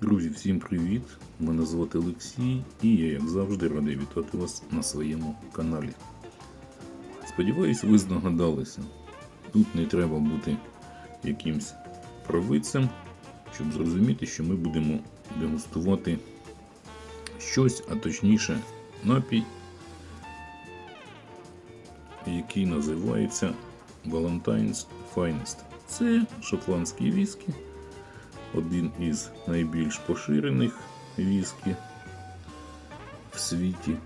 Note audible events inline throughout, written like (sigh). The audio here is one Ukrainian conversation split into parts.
Друзі, всім привіт! Мене звати Олексій і я, як завжди, радий вітати вас на своєму каналі. Сподіваюсь, ви здогадалися. Тут не треба бути якимсь провидцем, щоб зрозуміти, що ми будемо дегустувати щось, а точніше напій, який називається Valentine's Finest. Це шотландський віскі один із найбільш поширених віскі в світі.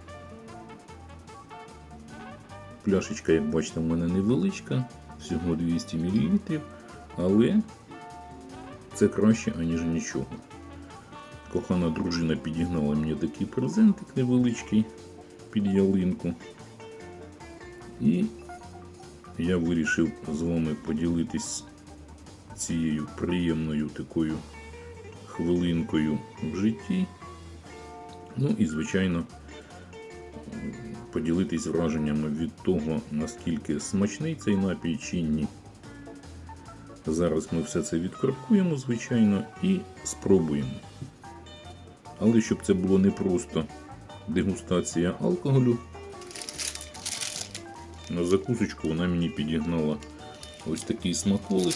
Пляшечка, як бачите, в мене невеличка, всього 200 мл, але це краще, аніж нічого. Кохана дружина підігнала мені такий презентик невеличкий під ялинку. І я вирішив з вами поділитись цією приємною такою хвилинкою в житті. Ну і, звичайно, поділитись враженнями від того, наскільки смачний цей напій чи ні. Зараз ми все це відкоркуємо, звичайно, і спробуємо. Але щоб це було не просто дегустація алкоголю, на закусочку вона мені підігнала ось такий смаколик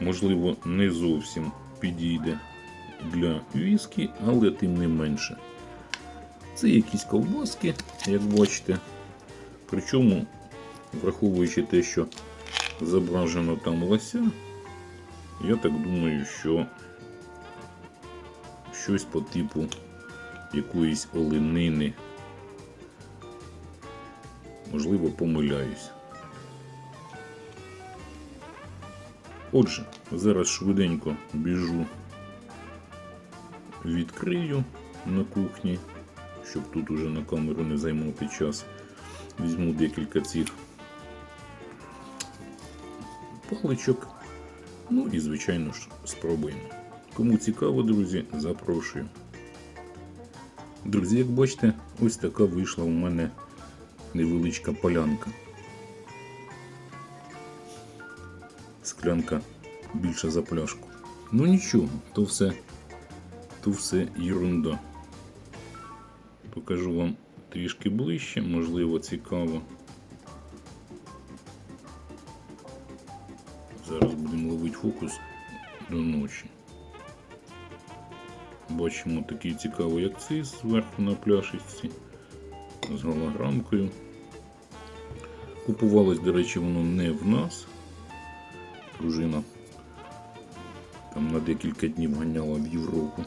можливо, не зовсім підійде для віскі, але тим не менше. Це якісь ковбаски, як бачите. Причому, враховуючи те, що зображено там лося, я так думаю, що щось по типу якоїсь оленини. Можливо, помиляюсь. Отже, зараз швиденько біжу, відкрию на кухні, щоб тут уже на камеру не займати час. Візьму декілька цих паличок. Ну і, звичайно ж, спробуємо. Кому цікаво, друзі, запрошую. Друзі, як бачите, ось така вийшла у мене невеличка полянка. склянка більша за пляшку. Ну нічого, то все, то все ерунда. Покажу вам трішки ближче, можливо, цікаво. Зараз будемо ловити фокус до ночі. Бачимо такий цікавий акциз зверху на пляшечці з голограмкою. Купувалось, до речі, воно не в нас дружина там на декілька днів ганяла в Європу.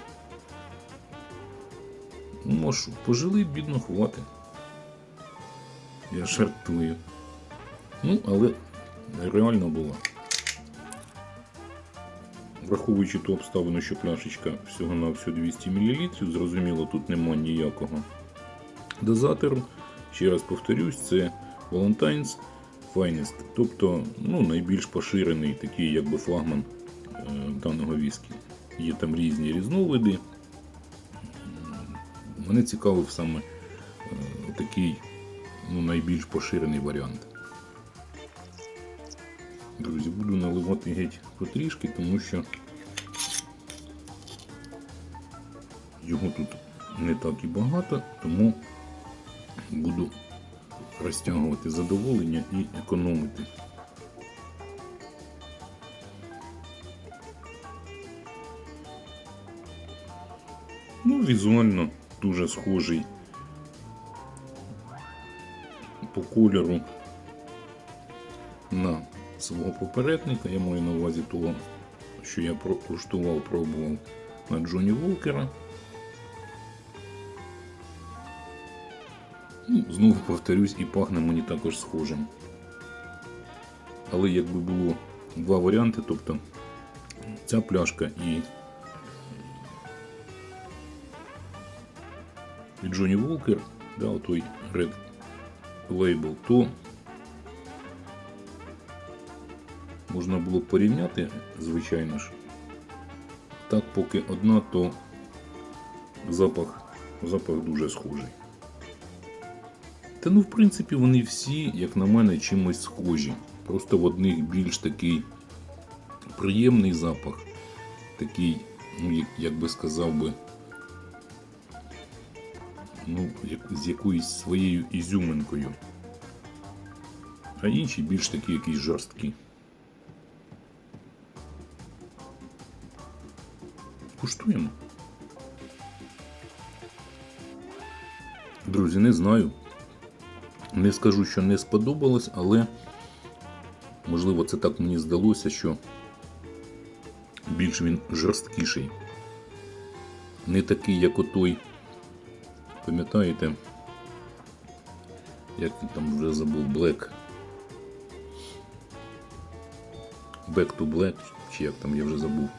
Ну, що, пожили, бідно хвати. Я жартую. Ну, але реально була. Враховуючи ту обставину, що пляшечка всього на всього 200 мл, зрозуміло, тут нема ніякого дозатору. Ще раз повторюсь, це Valentine's Finest, тобто ну, найбільш поширений такий якби флагман е, даного віскі. Є там різні різновиди. Мене цікавив саме е, такий ну, найбільш поширений варіант. Друзі, буду наливати геть потрішки, тому що його тут не так і багато, тому буду розтягувати задоволення і економити. Ну, візуально дуже схожий по кольору на свого попередника. Я маю на увазі того, що я куштував, пробував на Джоні Волкера. Знову повторюсь, і пахне мені також схожим. Але якби було два варіанти, тобто ця пляшка і і Джонні Волкер, да, той Red Label, то можна було б порівняти, звичайно ж. Так, поки одна, то запах, запах дуже схожий. Та ну, в принципі, вони всі, як на мене, чимось схожі. Просто в одних більш такий приємний запах, такий, ну, як, би сказав би, ну, з якоюсь своєю ізюминкою. А інші більш такі якісь жорсткі. Куштуємо. Друзі, не знаю. Не скажу, що не сподобалось, але можливо це так мені здалося, що більш він жорсткіший. Не такий, як отой. Пам'ятаєте? Як він там вже забув Black. Back to Black, чи як там я вже забув.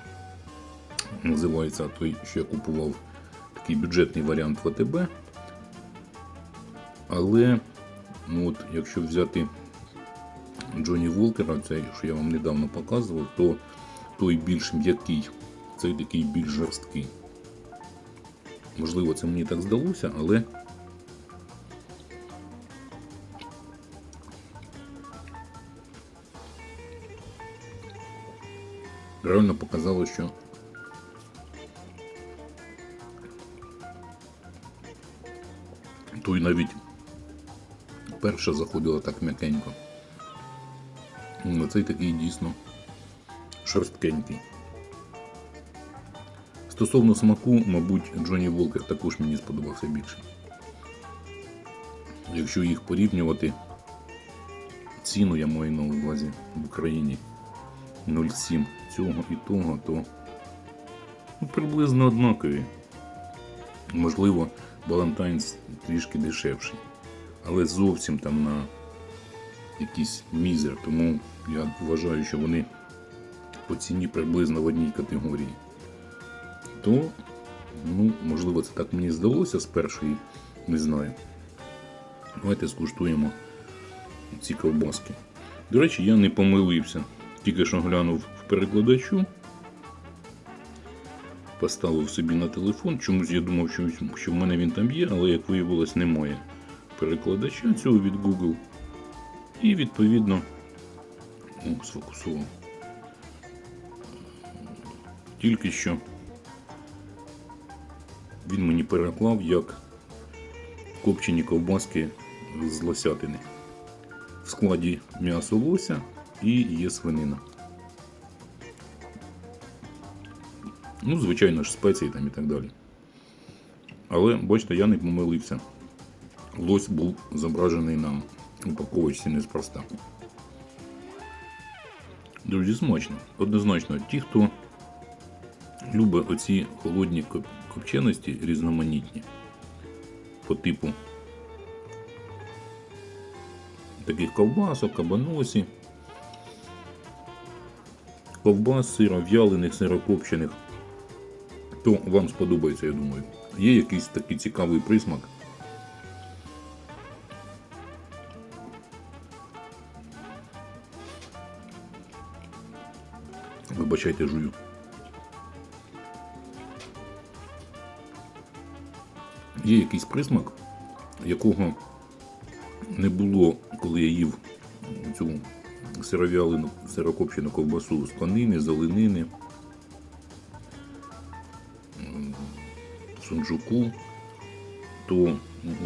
Називається той, що я купував такий бюджетний варіант ВТБ. Але, ну от, якщо взяти Джоні Волкера, цей, що я вам недавно показував, то той більш м'який, цей такий більш жорсткий. Можливо, це мені так здалося, але реально показало, що той навіть перша заходила так м'якенько. Ну, Цей такий дійсно шорсткенький. Стосовно смаку, мабуть, Джонні Волкер також мені сподобався більше. Якщо їх порівнювати, ціну я маю на увазі в Україні 0,7 цього і того, то ну, приблизно однакові. Можливо, Балантайнс трішки дешевший, але зовсім там на якийсь мізер, тому я вважаю, що вони по ціні приблизно в одній категорії. То, ну, можливо, це так мені здалося з першої, не знаю. Давайте скуштуємо ці ковбаски. До речі, я не помилився. Тільки що глянув в перекладачу, поставив собі на телефон. Чомусь я думав, що, в мене він там є, але як виявилось, немає перекладача цього від Google. І відповідно о, сфокусував. Тільки що він мені переклав як копчені ковбаски з лосятини. В складі м'ясо лося і є свинина. Ну, звичайно ж, спеції там і так далі. Але, бачите, я не помилився. Лось був зображений на упаковочці неспроста. Друзі, смачно. Однозначно, ті, хто любить оці холодні копченості різноманітні по типу таких ковбасок, кабаносі, ковбас, сира, в'ялених, сирокопчених, то вам сподобається, я думаю. Є якийсь такий цікавий присмак. Вибачайте, жую. Є якийсь присмак, якого не було, коли я їв цю сиров'ялену сирокопчену ковбасу з конини, з оленини, сунжуку, то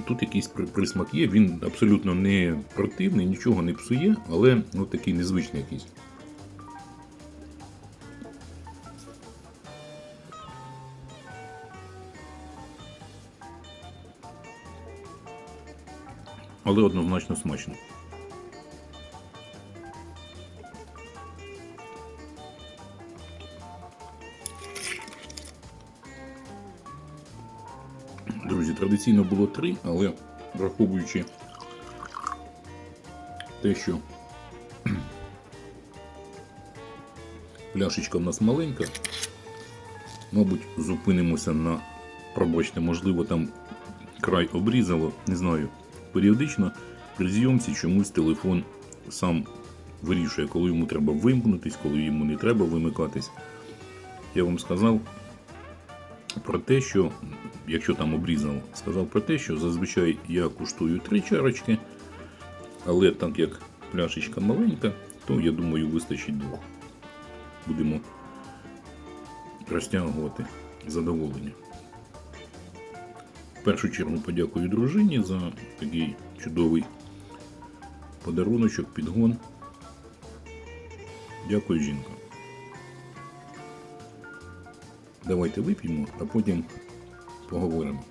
тут якийсь присмак є, він абсолютно не противний, нічого не псує, але ну, такий незвичний якийсь. Але однозначно смачно. Друзі, традиційно було три, але враховуючи те, що пляшечка в нас маленька, мабуть, зупинимося на пробачте, можливо, там край обрізало, не знаю. Періодично при зйомці чомусь телефон сам вирішує, коли йому треба вимкнутись, коли йому не треба вимикатись. Я вам сказав, про те, що, якщо там обрізав, сказав про те, що зазвичай я куштую три чарочки, але так як пляшечка маленька, то я думаю, вистачить двох. Будемо розтягувати задоволення. Першу чергу подякую дружині за такий чудовий подаруночок, підгон. Дякую, жінка. Давайте вип'ємо, а потім поговоримо.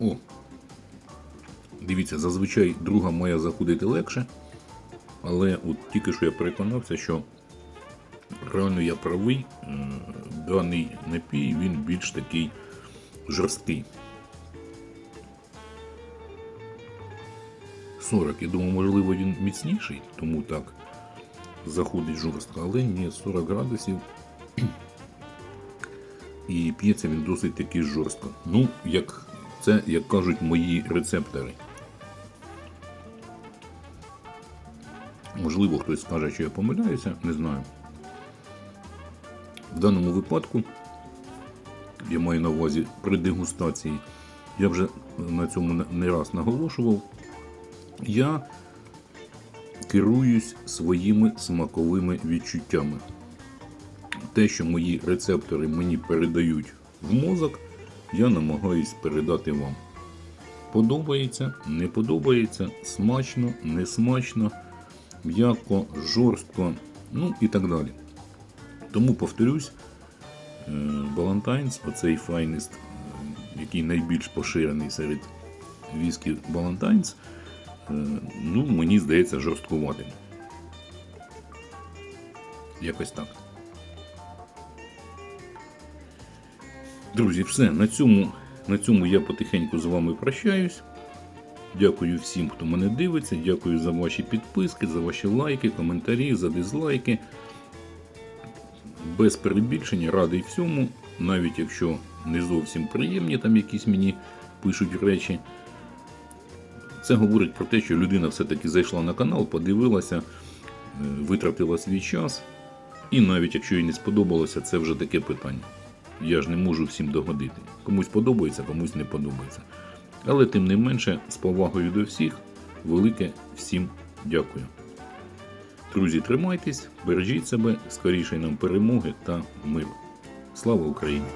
О! Дивіться, зазвичай друга має заходити легше, але от тільки що я переконався, що реально я правий, даний напій він більш такий жорсткий. 40, я думаю, можливо, він міцніший, тому так заходить жорстко, але ні, 40 градусів. (clears throat) І п'ється він досить таки жорстко. Ну, як це, як кажуть мої рецептори. Можливо, хтось скаже, що я помиляюся, не знаю. В даному випадку, я маю на увазі при дегустації, я вже на цьому не- раз наголошував, я керуюсь своїми смаковими відчуттями. Те, що мої рецептори мені передають в мозок, я намагаюсь передати вам. Подобається, не подобається, смачно, не смачно, м'яко, жорстко, ну і так далі. Тому повторюсь, е, Балантайнс, оцей файнист, е, який найбільш поширений серед віскі Балантайнс, е, ну, мені здається, жорсткуватим. Якось так. Друзі, все, на цьому, на цьому я потихеньку з вами прощаюсь. Дякую всім, хто мене дивиться. Дякую за ваші підписки, за ваші лайки, коментарі, за дизлайки. Без перебільшення радий всьому, навіть якщо не зовсім приємні там якісь мені пишуть речі. Це говорить про те, що людина все-таки зайшла на канал, подивилася, е, витратила свій час. І навіть якщо їй не сподобалося, це вже таке питання. Я ж не можу всім догодити. Комусь подобається, комусь не подобається. Але тим не менше, з повагою до всіх, велике всім дякую. Друзі, тримайтесь, бережіть себе, скоріше нам перемоги та миру. Слава Україні!